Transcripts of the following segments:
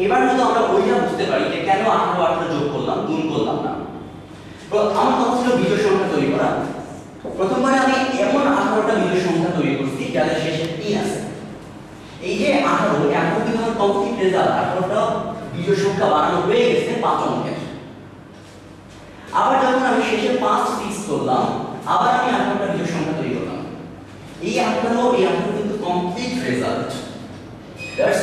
করতে পারি যে কেন আঠারো আঠারো যোগ করলাম, গুণ করলাম না। আমার কথা ছিল বিজয় সংখ্যা তৈরি করা। প্রথমবারে আমি এমন আঠারোটা বিজয় সংখ্যা তৈরি করছি, যাদের শেষে তিন আছে। এই যে আঠারো আঠারো কিন্তু আমার কমপ্লিট রেজাল্ট আঠারোটা বিজয় সংখ্যা বানানো হয়ে গেছে পাঁচ অঙ্কের। আবার যখন আমি শেষে পাঁচ ফিক্স করলাম, আবার আমি আঠারোটা বিজয় সংখ্যা তৈরি করলাম এই আঠারো এই আঠারো কিন্তু কমপ্লিট রেজাল্ট দ্যাটস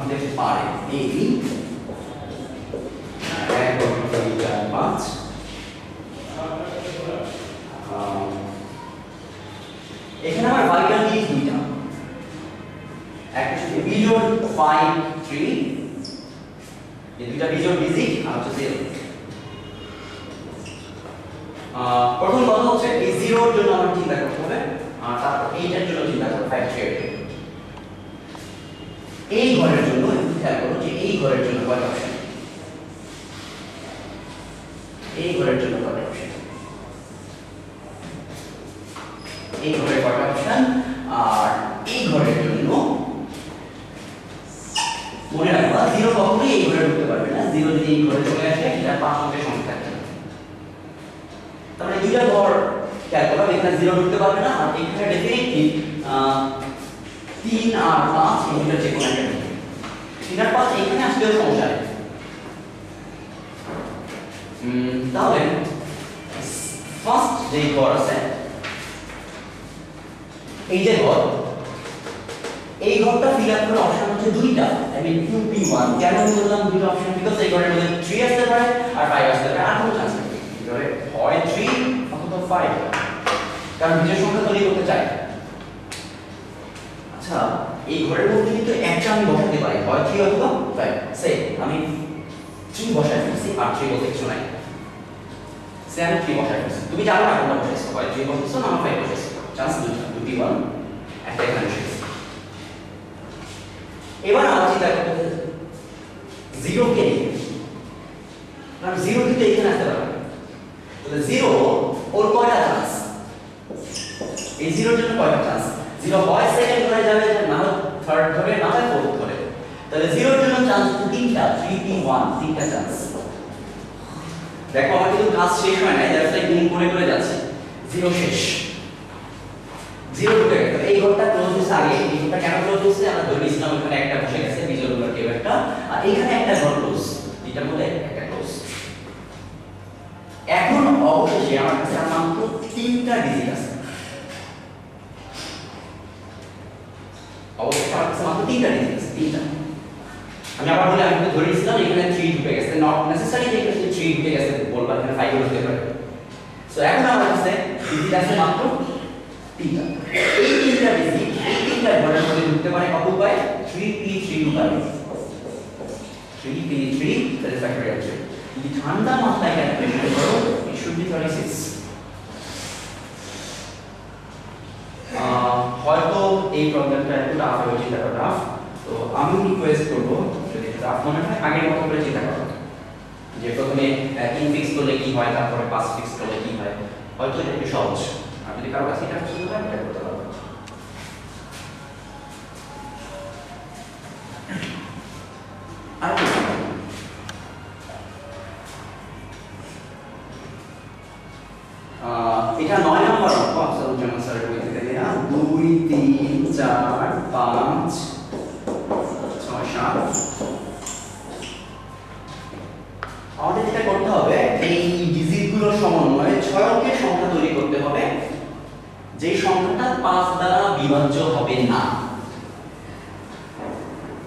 দিতে পারে এই আহ, এখানে আমার ভাইটাল জিনিস দুইটা। একটা হচ্ছে বিজোড় থ্রি এই দুইটা বিজোড় ডিজিট আর হচ্ছে জিরো প্রথম কথা হচ্ছে এই জিরোর জন্য আমার চিন্তা করতে হবে আর তারপর এইটার জন্য চিন্তা করতে থ্রি এই ঘরের জন্য একটু খেয়াল করো যে এই ঘরের জন্য কয়টা অপশন এই ঘরের জন্য কয়টা অপশন এই ঘরে কয়টা অপশন আর এই ঘরের জন্য মনে রাখবা জিরো কখনোই এই ঘরে ঢুকতে পারবে না। জিরো যদি এই ঘরে চলে আসে, সেটা পাঁচ অঙ্কের সংখ্যা। তার মানে দুইটা ঘর খেয়াল করো, এখানে জিরো ঢুকতে পারবে না, আর এখানে ডেফিনেটলি তিন আর পাঁচ দুইটা যে কোনো একটা। তিন আর পাঁচ এখানে আসলেও সমস্যা নেই। তাহলে ফার্স্ট যে ঘর আছে, এই যে ঘর, এই ঘরটা ফিল আপ করার অপশন হচ্ছে দুইটা। I mean two P one কেন বললাম দুইটা অপশন বিকজ এই ঘরের মধ্যে থ্রি আসতে পারে আর ফাইভ আসতে পারে। আর কোনো চান্স নেই। ঘরে হয় থ্রি অথবা ফাইভ কারণ নিজের সংখ্যা তৈরি করতে চাই আচ্ছা এই ঘরের মধ্যে কিন্তু একটা আমি বসাতে পারি। হয় থ্রি অথবা ফাইভ সে আমি থ্রি বসাই ফেলছি, আর থ্রি বলতে কিছু নাই। সে আমি থ্রি বসাই ফেলছি। তুমি জানো না কোনটা বসাইছো? হয় থ্রি বসাইছো না ফাইভ বসাইছো? চান্স দুটো দুটি ওয়ান একটা এখানে বসাইছি। এবার আমার চিন্তা করতে হবে জিরো কে নিয়ে। কারণ জিরো কিন্তু এখানে আসতে পারবে না। তাহলে জিরো ওর কয়টা চান্স এই জিরোর জন্য কয়টা চান্স জিরো হয় সেকেন্ড ধরে যাবে না হয় থার্ড ধরে না হয় ফোর্থ ধরে তাহলে জিরোর জন্য তিনটা থ্রি পি ওয়ান তিনটা চান্স দেখো, আমার কিন্তু কাজ শেষ হয় নাই জাস্ট গুণ করে করে যাচ্ছে। জিরো শেষ। জিরো ঢুকে এই ঘরটা ক্লোজ হচ্ছে আগে। এই ঘরটা কেন ক্লোজ হচ্ছে আমরা ধরে নিয়েছিলাম, ওখানে একটা বসে গেছে বিজয় রুলার কেউ একটা। আর এখানে একটা ঘর ক্লোজ এটার মধ্যে একটা ক্লোজ এখন অবশেষে আমার কাছে মাত্র তিনটা ডিজিট আছে। অবশ্যই আমার কাছে মাত্র তিনটা ডিজিট আছে, তিনটা। আবার আমি তো ধরে নিয়েছিলাম এখানে থ্রি ঢুকে গেছে। নট নেসেসারি যে এখানে থ্রি ঢুকে গেছে বলবা এখানে ফাইভ হতে পারে সো এখন আমার কাছে ডিজিট আছে মাত্র। তিনটা। এই তিনটা ডিজিট এই তিনটা ঘরের মধ্যে ঢুকতে পারে কত উপায়? 3p3 উপায়। 3p3 that is factorial 3 যদি ঠান্ডা মাত্রায় ক্যালকুলেশন করো it should be 36 আহ, হয়তো এই প্রবলেমটা একটু টাফ হয়ে চিন্তাটা টাফ তো আমি রিকোয়েস্ট করব যদি মনে হয়, আগের মতো করে চিন্তা করো। যে প্রথমে ইন ফিক্স করলে কি হয়, তারপরে পাস ফিক্স করলে কি হয়, হয়তো এটা একটু সহজ। আর যদি কারও কাছে এটা পছন্দ হয় এটা করতে পারব। এটা নয় নম্বর অঙ্ক আফসার উজ্জামান স্যারের দুই, তিন, চার, পাঁচ যে সংখ্যাটা পাঁচ দ্বারা বিভাজ্য হবে না।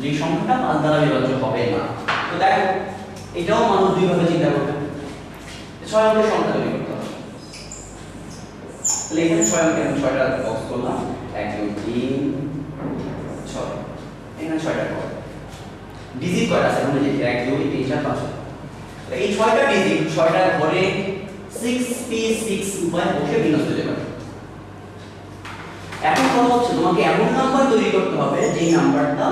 যে সংখ্যাটা পাঁচ দ্বারা বিভাজ্য হবে না। তো দেখো, এটাও মানুষ দুইভাবে চিন্তা করবে। ছয় সংখ্যা তৈরি করতে হবে। এখানে ছয় অঙ্কের আমি ছয়টা বক্স করলাম? এক, দুই, তিন, ছয়। এখানে ছয়টা করো ডিজিট কয়টা আছে? দেখি এক, দুই, তিন, চার, পাঁচ এই ছয়টা ডিজিট ছয়টা ঘরে সিক্স পি সিক্স উপায় বসে পারে এখন কথা হচ্ছে তোমাকে এমন নাম্বার তৈরি করতে হবে যেই নাম্বারটা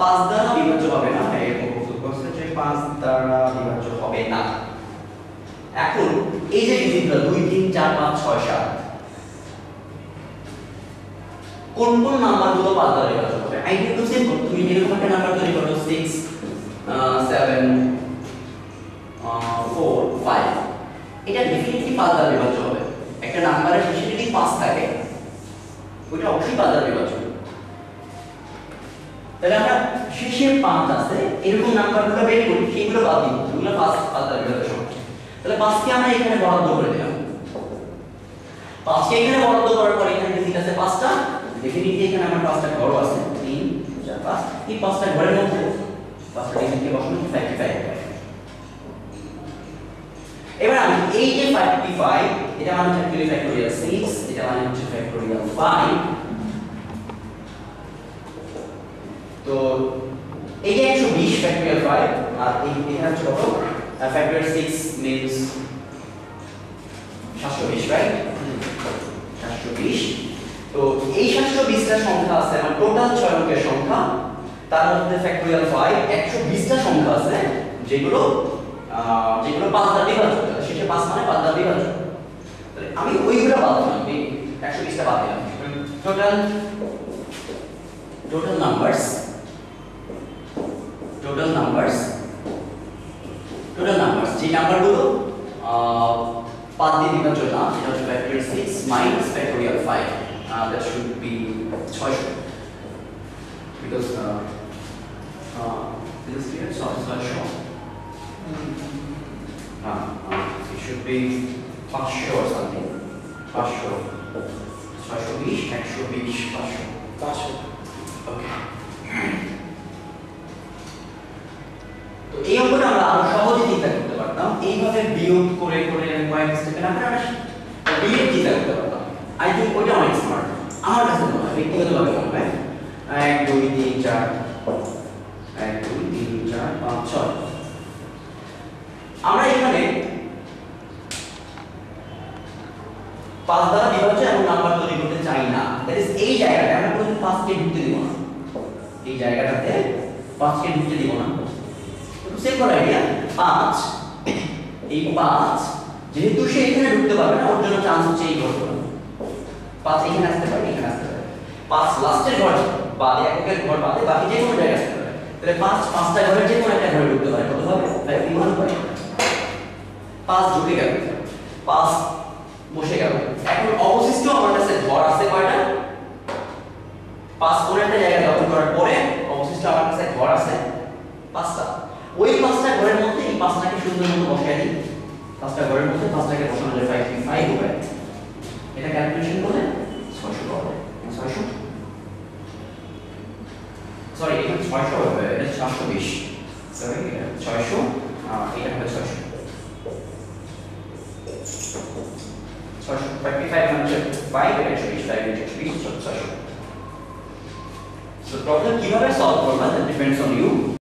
পাঁচ দ্বারা বিভাজ্য হবে না। হ্যাঁ এরকম প্রস্তুত করছে যে পাঁচ দ্বারা বিভাজ্য হবে না। এখন এই যে ডিজিটগুলো দুই তিন চার পাঁচ ছয় সাত কোন কোন নাম্বারগুলো পাঁচ দ্বারা বিভাজ্য হবে? আইডিয়া তো সিম্পল তুমি এরকম একটা নাম্বার তৈরি করো সিক্স সেভেন ফোর ফাইভ এটা ডেফিনেটলি পাঁচ দ্বারা বিভাজ্য হবে। একটা নাম্বারের শেষে যদি পাঁচ থাকে ওইটা অবশ্যই পাঁচ দ্বারা তাহলে আমরা শেষে পাঁচ আছে, এরকম নাম্বারগুলো বের করি সেগুলো বাদ দিব সেগুলো পাঁচ দ্বারা হবে তাহলে পাঁচকে আমরা এখানে বরাদ্দ করে দিলাম। পাঁচকে এখানে বরাদ্দ করার পর এখানে ডিজিট আছে পাঁচটা ডেফিনিটলি এখানে আমার পাঁচটা ঘর আছে। তিন, চার, পাঁচ। এই পাঁচটা ঘরের মধ্যে পাঁচটা ডিজিটকে বসানো ফাইভটি ফাইভ এবার আমি এই যে 55 এটা মানে অ্যাকচুয়ালি ফ্যাক্টোরিয়াল 6 এটা মানে হচ্ছে ফ্যাক্টোরিয়াল 5 তো এই যে 120 ফ্যাক্টোরিয়াল 5 আর এই এখানে হচ্ছে কত ফ্যাক্টোরিয়াল 6 মিন্স 720 রাইট 720 তো এই 720 টা সংখ্যা আছে আমার টোটাল 6 অঙ্কের সংখ্যা তার মধ্যে ফ্যাক্টোরিয়াল 5 120 টা সংখ্যা আছে যেগুলো যেগুলো পাঁচ দ্বারা বিভাজ্য শেষে পাঁচ মানে পাঁচ দ্বারা বিভাজ্য আমি ওইগুলো বাদ দিলাম এই একশো বিশটা বাদ দিলাম। Total total numbers total numbers total numbers যে নাম্বারগুলো আহ, পাঁচ দিয়ে বিভাজ্য না সেটা হচ্ছে factorial six minus factorial five that should be ছয়শো। Because this is clear so ছয়শো। Uh, uh, it should be পাঁচশো something. পাঁচশো। ছয়শো বিশ একশো বিশ পাঁচশো। পাঁচশো। ওকে তো এই অঙ্কটা আমরা আরও সহজে চিন্তা করতে পারতাম। এইভাবে বিয়োগ করে করে কয়েক স্টেপে আমরা বিয়োগ চিন্তা করতে পারতাম। আই থিঙ্ক ওইটা অনেক স্মার্ট আমার কাছে মনে হয় ব্যক্তিগতভাবে মনে হয়। এক দুই তিন চার। এক দুই তিন চার পাঁচ ছয় আমরা এখানে পাঁচ দ্বারা বিভাজ্য এবং নাম্বার তৈরি করতে চাই না। দ্যাট ইজ এই জায়গাটা আমরা কোনো পাঁচকে ঢুকতে দিব না। এই জায়গাটাতে পাঁচকে ঢুকতে দিব না। সিম্পল আইডিয়া পাঁচ। এই পাঁচ, যেহেতু সে এখানে ঢুকতে পারবে না, ওর জন্য চান্স হচ্ছে এই ঘরগুলো পাঁচ এখানে আসতে পারে, এখানে আসতে পারে। পাঁচ লাস্টের ঘর, বাদে এককের ঘর, বাদে বাকি যে কোনো জায়গায় আসতে পারে। তাহলে পাঁচ, পাঁচটা ঘরের যে কোনো একটা ঘরে ঢুকতে পারে। কত হবে? বিমান পাই পাঁচ ঢুকে গেল। পাঁচ বসে গেল। এখন অবশিষ্ট আমার কাছে ঘর আছে কয়টা? পাঁচ কোন একটা জায়গা দখল করার পরে অবশিষ্ট আমার কাছে ঘর আছে পাঁচটা। ওই পাঁচটা ঘরের মধ্যে এই পাঁচটাকে সুন্দর মতো বসাই দিই। পাঁচটা ঘরের মধ্যে পাঁচটাকে বসানো যায় ফাইভ ফাইভ হবে এটা ক্যালকুলেশন করলে ছয়শো পাবে ছয়শো? সরি এখানে ছয়শো হবে, এটা চারশো বিশ। সরি ছয়শো এটা হবে ছয়শো। coś, Rectifier concept y direction is y direction such. So problem you have a solved problem that depends on you